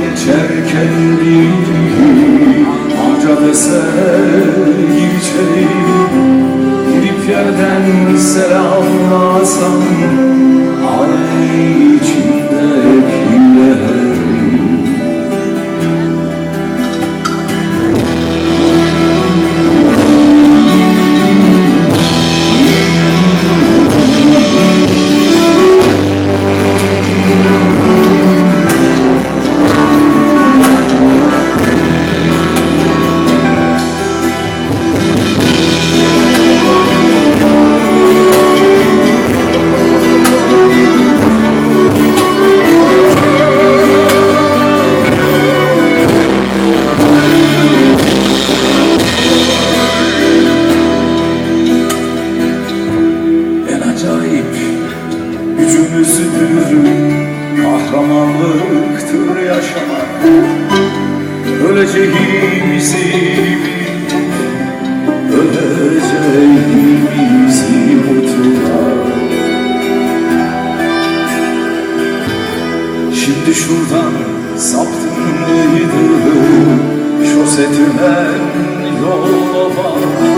geçerken bir Ağaca deser içeri Girip yerden selamlasam Aley Gücümüzdür kahramanlıktır yaşamak. Öleceğimizi Öleceğimizi unutmak Şimdi şuradan saptın mıydı Şose tümen yola bak.